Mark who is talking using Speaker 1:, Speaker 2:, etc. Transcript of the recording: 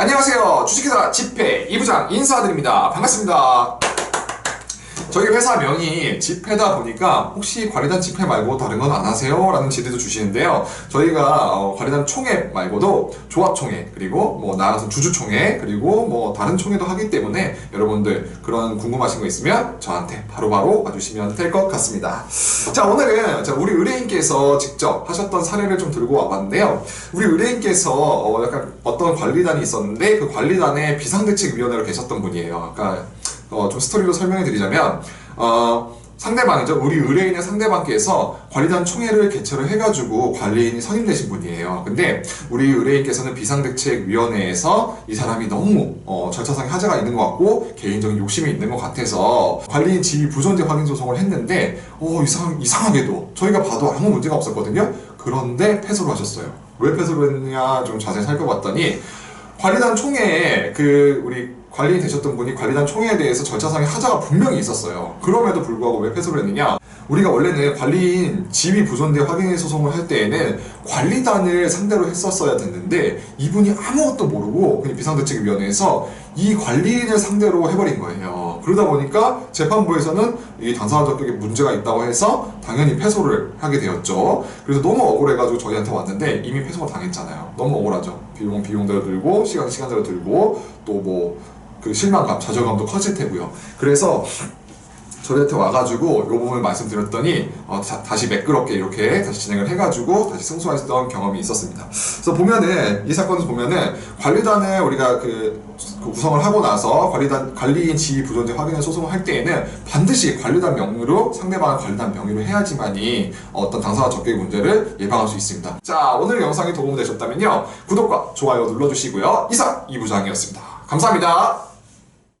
Speaker 1: 안녕하세요. 주식회사 집회 이부장 인사드립니다. 반갑습니다. 저희 회사 명이 집회다 보니까 혹시 관리단 집회 말고 다른 건 안 하세요? 라는 질의도 주시는데요. 저희가 어, 관리단 총회 말고도 조합총회 그리고 뭐 나아가서 주주총회 그리고 뭐 다른 총회도 하기 때문에 여러분들 그런 궁금하신 거 있으면 저한테 바로바로 와주시면 될 것 같습니다. 자 오늘은 자, 우리 의뢰인께서 직접 하셨던 사례를 좀 들고 와봤는데요. 우리 의뢰인께서 어, 약간 어떤 관리단이 있었는데 그 관리단에 비상대책위원회로 계셨던 분이에요. 아까 어, 좀 스토리로 설명해 드리자면, 어, 상대방이죠. 우리 의뢰인의 상대방께서 관리단 총회를 개최를 해가지고 관리인이 선임되신 분이에요. 근데 우리 의뢰인께서는 비상대책위원회에서 이 사람이 너무 어, 절차상의 하자가 있는 것 같고 개인적인 욕심이 있는 것 같아서 관리인 지위 부존재 확인 소송을 했는데 어, 이상, 이상하게도 저희가 봐도 아무 문제가 없었거든요. 그런데 패소를 하셨어요. 왜 패소를 했느냐 좀 자세히 살펴봤더니 관리단 총회에 그 우리 관리인 되셨던 분이 관리단 총회에 대해서 절차상의 하자가 분명히 있었어요. 그럼에도 불구하고 왜 패소를 했느냐? 우리가 원래는 관리인 지위 부존대 확인 소송을 할 때에는 관리단을 상대로 했었어야 됐는데 이분이 아무것도 모르고 그냥 비상대책위원회에서 이 관리인을 상대로 해버린 거예요. 그러다 보니까 재판부에서는 이 당사자 적격에 문제가 있다고 해서 당연히 패소를 하게 되었죠. 그래서 너무 억울해가지고 저희한테 왔는데 이미 패소가 당했잖아요. 너무 억울하죠. 비용 비용대로 들고 시간 시간대로 들고 또뭐 그 실망감, 좌절감도 커질 테고요. 그래서 저희한테 와가지고 이 부분을 말씀드렸더니 어, 다, 시 매끄럽게 이렇게 다시 진행을 해가지고 다시 승소했던 경험이 있었습니다. 그래서 보면은 이 사건을 보면은 관리단을 우리가 그, 그 구성을 하고 나서 관리단 관리인 지위 부존재 확인을 소송을 할 때에는 반드시 관리단 명의로 상대방을 관리단 명의로 해야지만이 어떤 당사자 적격 문제를 예방할 수 있습니다. 자 오늘 영상이 도움되셨다면요 구독과 좋아요 눌러주시고요 이상 이 부장이었습니다. 감사합니다.